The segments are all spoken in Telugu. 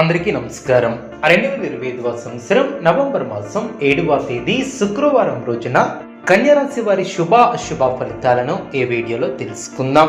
అందరికీ నమస్కారం. రెండు వేల ఇరవై ఐదవ సంవత్సరం నవంబర్ మాసం ఏడవ తేదీ శుక్రవారం రోజున కన్యరాశి వారి శుభ అశుభ ఫలితాలను ఈ వీడియోలో తెలుసుకుందాం.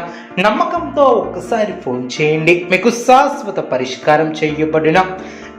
నమ్మకంతో ఒక్కసారి ఫోన్ చేయండి. మీకు శాశ్వత పరిష్కారం చేయబడిన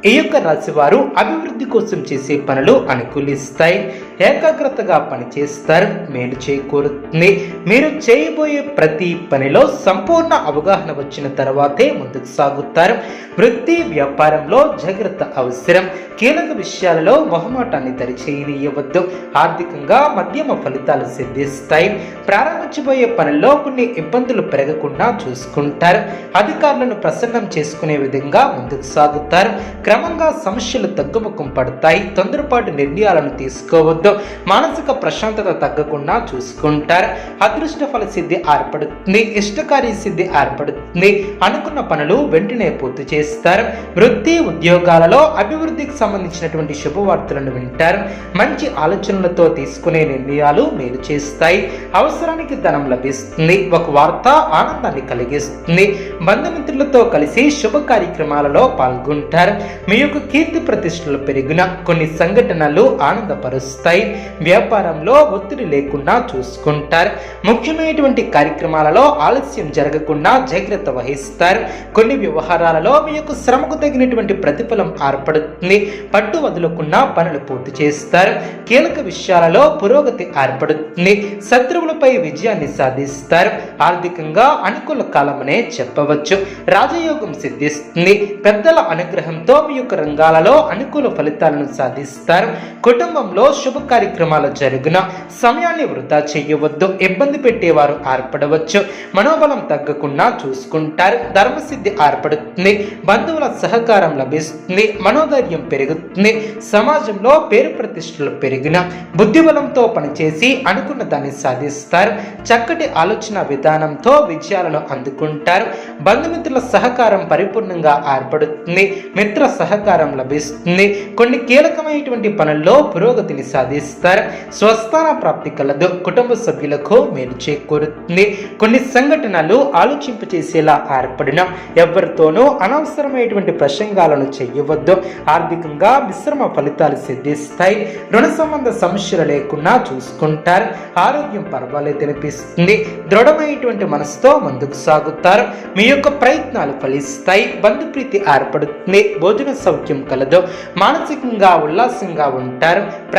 ఈ యొక్క రాశివారు అభివృద్ధి కోసం చేసే పనులు అనుకూలిస్తాయి. ఏకాగ్రతగా పనిచేస్తారు. మేలు చేకూరుతుంది. మీరు చేయబోయే ప్రతి పనిలో సంపూర్ణ అవగాహన వచ్చిన తర్వాతే ముందుకు సాగుతారు. వృత్తి వ్యాపారంలో జాగ్రత్త అవసరం. కీలక విషయాలలో మొహమాటాన్ని దరిచేయనీయవద్దు ఆర్థికంగా మధ్యమ ఫలితాలు సిద్ధిస్తాయి. ప్రారంభించబోయే పనుల్లో కొన్ని ఇబ్బందులు పెరగకుండా చూసుకుంటారు. అధికారులను ప్రసన్నం చేసుకునే విధంగా ముందుకు సాగుతారు. క్రమంగా సమస్యలు తగ్గుముఖం పడతాయి. తొందరపాటు నిర్ణయాలను తీసుకోవద్దు. మానసిక ప్రశాంతత తగ్గకుండా చూసుకుంటారు. అదృష్ట ఫల సిద్ధి ఏర్పడుతుంది ఇష్టకార్య సిద్ధి ఏర్పడుతుంది. అనుకున్న పనులు వెంటనే పూర్తి చేస్తారు. వృత్తి ఉద్యోగాలలో అభివృద్ధికి సంబంధించినటువంటి శుభవార్తలను వింటారు. మంచి ఆలోచనలతో తీసుకునే నిర్ణయాలు మేలు చేస్తాయి. అవసరానికి ధనం లభిస్తుంది. ఒక వార్త ఆనందాన్ని కలిగిస్తుంది. బంధుమిత్రులతో కలిసి శుభ కార్యక్రమాలలో పాల్గొంటారు. మీ యొక్క కీర్తి ప్రతిష్టలు పెరిగిన కొన్ని సంఘటనలు ఆనందపరుస్తాయి. వ్యాపారంలో ఒత్తిడి లేకుండా చూసుకుంటారు. ముఖ్యమైనటువంటి కార్యక్రమాలలో ఆలస్యం జరగకుండా జాగ్రత్త వహిస్తారు. కొన్ని వ్యవహారాలలో మీ యొక్క శ్రమకు తగినటువంటి ప్రతిఫలం ఏర్పడుతుంది. పట్టు వదులకుండా పనులు పూర్తి చేస్తారు. కీలక విషయాలలో పురోగతి ఏర్పడుతుంది. శత్రువులపై విజయాన్ని సాధిస్తారు. ఆర్థికంగా అనుకూల కాలమనే చెప్పవచ్చు. రాజయోగం సిద్ధిస్తుంది. పెద్దల అనుగ్రహంతో మీ యొక్క రంగాలలో అనుకూల ఫలితాలను సాధిస్తారు. కుటుంబంలో శుభ కార్యక్రమాలు జరుగున సమయాన్ని వృధా చేయవద్దు. ఇబ్బంది పెట్టేవారు ఏర్పడవచ్చు. మనోబలం తగ్గకుండా చూసుకుంటారు. ధర్మసిద్ధి ఏర్పడుతుంది. బంధువుల సహకారం లభిస్తుంది. మనోధైర్యం పెరుగుతుంది. సమాజంలో పేరు ప్రతిష్టలు పెరిగిన బుద్ధిబలంతో పనిచేసి అనుకున్న దాన్ని సాధిస్తారు. చక్కటి ఆలోచన విధానంతో విజయాలను అందుకుంటారు. బంధుమిత్రుల సహకారం పరిపూర్ణంగా ఏర్పడుతుంది. మిత్ర సహకారం లభిస్తుంది. కొన్ని కీలకమైనటువంటి పనుల్లో పురోగతిని సాధిస్తారు. స్వస్థాన ప్రాప్తి కలదు. కుటుంబ సభ్యులకు మేలు చేకూరుతుంది. కొన్ని సంఘటనలు ఆలోచింపచేసేలా ఏర్పడిన ఎవరితోనూ అనవసరమైనటువంటి ప్రసంగాలను చేయవద్దు. ఆర్థికంగా మిశ్రమ ఫలితాలు సిద్ధిస్తాయి. రుణ సంబంధ సమస్యలు లేకుండా చూసుకుంటారు. ఆరోగ్యం పర్వాలేదు అనిపిస్తుంది. దృఢమైనటువంటి మనసుతో ముందుకు సాగుతారు. మీ యొక్క ప్రయత్నాలు ఫలిస్తాయి. బంధుప్రీతి ఏర్పడుతుంది. భోజన సౌఖ్యం కలదు. మానసికంగా ఉల్లాసంగా ఉంటారు.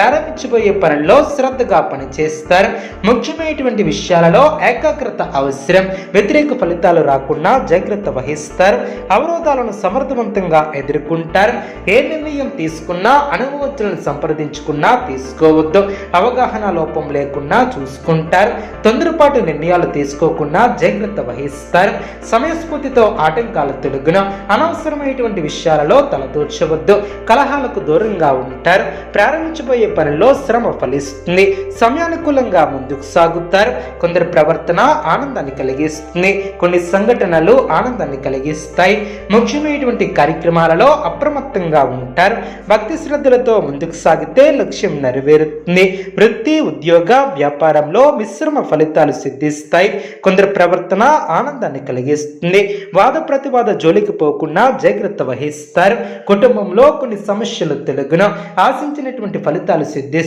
ప్రారంభించబోయే పనుల్లో శ్రద్ధగా పనిచేస్తారు. ముఖ్యమైనటువంటి విషయాలలో ఏకాగ్రత అవసరం. వ్యతిరేక ఫలితాలు రాకుండా జాగ్రత్త వహిస్తారు. అవరోధాలను సమర్థవంతంగా ఎదుర్కొంటారు. ఏ నిర్ణయం తీసుకున్నా అనుభవజ్ఞులను సంప్రదించుకున్నా తీసుకోవద్దు. అవగాహన లోపం లేకుండా చూసుకుంటారు. తొందరపాటు నిర్ణయాలు తీసుకోకుండా జాగ్రత్త వహిస్తారు. సమయస్ఫూర్తితో ఆటంకాలు తొలగిన అనవసరమైనటువంటి విషయాలలో తలదూర్చవద్దు. కలహాలకు దూరంగా ఉంటారు. ప్రారంభించబోయే పనిలో శ్రమ ఫలిస్తుంది సమయానుకూలంగా ముందుకు సాగుతారు. కొందరి ప్రవర్తన ఆనందాన్ని కలిగిస్తుంది. కొన్ని సంఘటనలు ఆనందాన్ని కలిగిస్తాయి. ముఖ్యమైనటువంటి కార్యక్రమాలలో అప్రమత్తంగా ఉంటారు. భక్తి శ్రద్ధలతో ముందుకు సాగితే లక్ష్యం నెరవేరుతుంది. వృత్తి ఉద్యోగ వ్యాపారంలో మిశ్రమ ఫలితాలు సిద్ధిస్తాయి. కొందరి ప్రవర్తన ఆనందాన్ని కలిగిస్తుంది. వాద ప్రతివాద జోలికి పోకుండా జాగ్రత్త వహిస్తారు. కుటుంబంలో కొన్ని సమస్యలు తెలుగున. ఆశించినటువంటి ఫలితాలు సిద్ధిస్తాయి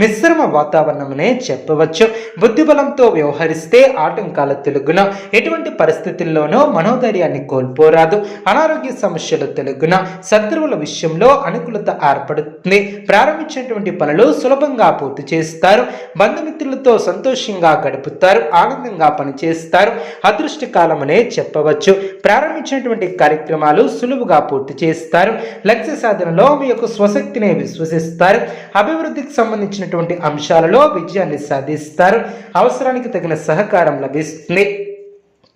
మిశ్రమ వాతావరణమనే చెప్పవచ్చు. బుద్ధిబలంతో వ్యవహరిస్తే ఆటంకాల తెలుగున ఎటువంటి పరిస్థితుల్లోనూ మనోధైర్యాన్ని కోల్పోరాదు. అనారోగ్య సమస్యలు తెలుగున శత్రువుల విషయంలో అనుకూలత ఏర్పడుతుంది. ప్రారంభించినటువంటి పనులు సులభంగా పూర్తి చేస్తారు. బంధుమిత్రులతో సంతోషంగా గడుపుతారు. ఆనందంగా పనిచేస్తారు. అదృష్ట కాలమనే చెప్పవచ్చు. ప్రారంభించినటువంటి కార్యక్రమాలు సులువుగా పూర్తి చేస్తారు. లక్ష్య సాధనలో మీ యొక్క స్వశక్తిని విశ్వసిస్తారు. అభివృద్ధి అభివృద్ధికి సంబంధించినటువంటి అంశాలలో విజయాన్ని సాధిస్తారు. అవసరానికి తగిన సహకారం లభిస్తుంది.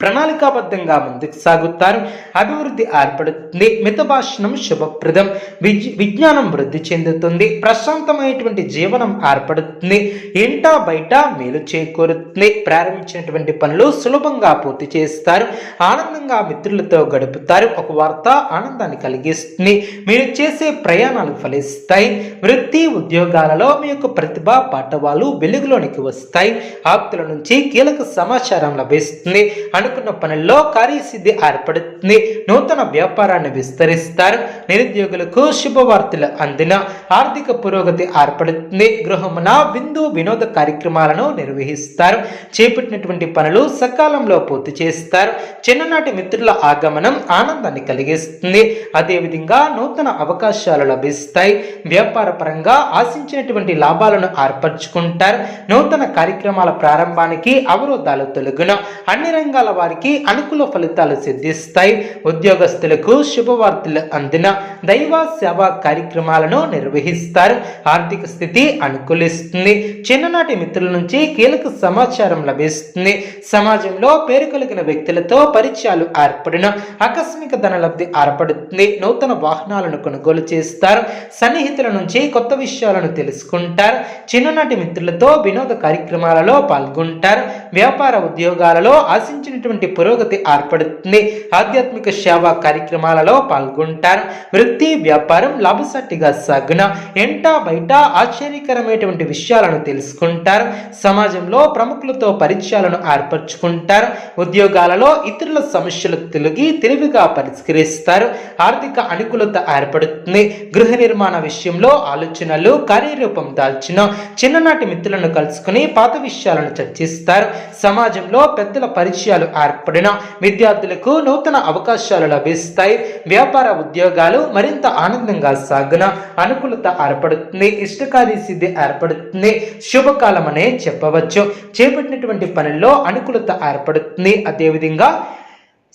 ప్రణాళికాబద్ధంగా ముందుకు సాగుతారు. అభివృద్ధి ఏర్పడుతుంది. మితభాషణం శుభప్రదం. విజ్ విజ్ఞానం వృద్ధి చెందుతుంది. ప్రశాంతమైనటువంటి జీవనం ఏర్పడుతుంది. ఇంటా బయట మేలు చేకూరుతుంది. ప్రారంభించినటువంటి పనులు సులభంగా పూర్తి చేస్తారు. ఆనందంగా మిత్రులతో గడుపుతారు. ఒక వార్త ఆనందాన్ని కలిగిస్తుంది. మీరు చేసే ప్రయాణాలు ఫలిస్తాయి. వృత్తి ఉద్యోగాలలో మీ యొక్క ప్రతిభ పాఠవాలు వెలుగులోనికి వస్తాయి. ఆప్తుల నుంచి కీలక సమాచారం లభిస్తుంది. అను అనుకున్న పనుల్లో కార్యసిద్ధి ఏర్పడుతుంది. నూతన వ్యాపారాన్ని విస్తరిస్తారు. నిరుద్యోగులకు శుభవార్తలు అందిన ఆర్థిక పురోగతి ఏర్పడుతుంది. గృహమున విందు వినోద కార్యక్రమాలను నిర్వహిస్తారు. చేపట్టినటువంటి పనులు సకాలంలో పూర్తి చేస్తారు. చిన్ననాటి మిత్రుల ఆగమనం ఆనందాన్ని కలిగిస్తుంది. అదేవిధంగా నూతన అవకాశాలు లభిస్తాయి. వ్యాపార పరంగా ఆశించినటువంటి లాభాలను ఏర్పరచుకుంటారు. నూతన కార్యక్రమాల ప్రారంభానికి అవరోధాలు తొలగున. అన్ని రంగాల వారికి అనుకూల ఫలితాలు సిద్ధిస్తాయి. ఉద్యోగస్తులకు శుభవార్తలు అందిన దైవ సేవా కార్యక్రమాలను నిర్వహిస్తారు. ఆర్థిక స్థితి అనుకూలిస్తుంది. చిన్ననాటి మిత్రుల నుంచి కీలక సమాచారం లభిస్తుంది. సమాజంలో పేరు కలిగిన వ్యక్తులతో పరిచయాలు ఏర్పడిన ఆకస్మిక ధన లబ్ధి ఏర్పడుతుంది. నూతన వాహనాలను కొనుగోలు చేస్తారు. సన్నిహితుల నుంచి కొత్త విషయాలను తెలుసుకుంటారు. చిన్ననాటి మిత్రులతో వినోద కార్యక్రమాలలో పాల్గొంటారు. వ్యాపార ఉద్యోగాలలో ఆశించినటువంటి పురోగతి ఏర్పడుతుంది. ఆధ్యాత్మిక సేవా కార్యక్రమాలలో పాల్గొంటారు. వృత్తి వ్యాపారం లాభసాటిగా సాగున ఎంట బయట ఆశ్చర్యకరమైనటువంటి విషయాలను తెలుసుకుంటారు. సమాజంలో ప్రముఖులతో పరిచయాలను ఏర్పరచుకుంటారు. ఉద్యోగాలలో ఇతరుల సమస్యలు తొలగి తెలివిగా పరిష్కరిస్తారు. ఆర్థిక అనుకూలత ఏర్పడుతుంది. గృహ నిర్మాణ విషయంలో ఆలోచనలు కార్యరూపం దాల్చిన చిన్ననాటి మిత్రులను కలుసుకుని పాత విషయాలను చర్చిస్తారు. సమాజంలో పెద్దల పరిచయాలు ఏర్పడిన విద్యార్థులకు నూతన అవకాశాలు లభిస్తాయి. వ్యాపార ఉద్యోగాలు మరింత ఆనందంగా సాగున అనుకూలత ఏర్పడుతుంది. ఇష్టకాలి సిద్ధి ఏర్పడుతుంది. శుభకాలం అనే చెప్పవచ్చు. చేపట్టినటువంటి పనుల్లో అనుకూలత ఏర్పడుతుంది. అదేవిధంగా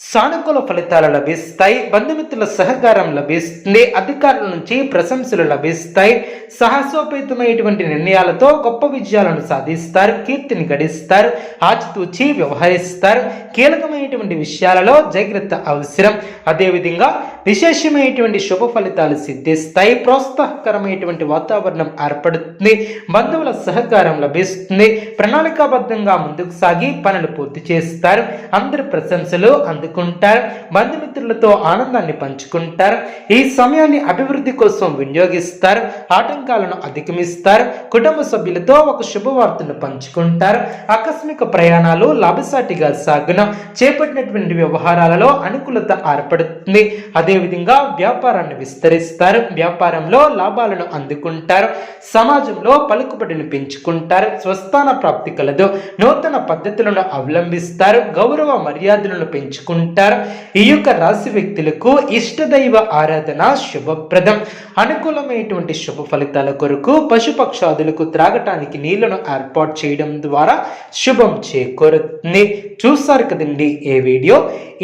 సానుకూల ఫలితాలు లభిస్తాయి బంధుమిత్రుల సహకారం లభిస్తుంది అధికారుల నుంచి ప్రశంసలు లభిస్తాయి సాహసోపేతమైనటువంటి నిర్ణయాలతో గొప్ప విజయాలను సాధిస్తారు కీర్తిని గడిస్తారు ఆచితూచి వ్యవహరిస్తారు. కీలకమైనటువంటి విషయాలలో జాగ్రత్త అవసరం. అదేవిధంగా విశేషమైనటువంటి శుభ ఫలితాలు సిద్ధిస్తాయి ప్రోత్సాహకరమైనటువంటి వాతావరణం ఏర్పడుతుంది బంధువుల సహకారం లభిస్తుంది ప్రణాళికాబద్ధంగా ముందుకు సాగి పనులు పూర్తి చేస్తారు. అందరి ప్రశంసలు అందుకుంటారు బంధుమిత్రులతో ఆనందాన్ని పంచుకుంటారు ఈ సమయాన్ని అభివృద్ధి కోసం వినియోగిస్తారు ఆటంకాలను అధిగమిస్తారు కుటుంబ సభ్యులతో ఒక శుభవార్తను పంచుకుంటారు. ఆకస్మిక ప్రయాణాలు లాభసాటిగా సాగున. చేపట్టినటువంటి వ్యవహారాలలో అనుకూలత ఏర్పడుతుంది. అదేవిధంగా వ్యాపారాన్ని విస్తరిస్తారు. వ్యాపారంలో లాభాలను అందుకుంటారు. సమాజంలో పలుకుబడిని పెంచుకుంటారు. స్వస్థాన ప్రాప్తి కలదు. నూతన పద్ధతులను అవలంబిస్తారు. గౌరవ మర్యాదలను పెంచుకుంటారు. ఉంటారు ఈ యొక్క రాశి వ్యక్తులకు ఇష్టదైవ ఆరాధన శుభప్రదం. అనుకూలమైనటువంటి శుభ ఫలితాల కొరకు పశుపక్షాదులకు త్రాగటానికి నీళ్ళను ఏర్పాటు చేయడం ద్వారా శుభం చేకూరుతుంది. చూస్తారు కదండి ఏ వీడియో?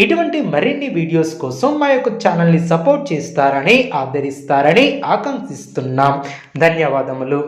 ఇటువంటి మరిన్ని వీడియోస్ కోసం మా యొక్క ఛానల్ని సపోర్ట్ చేస్తారని ఆదరిస్తారని ఆకాంక్షిస్తున్నాం. ధన్యవాదములు.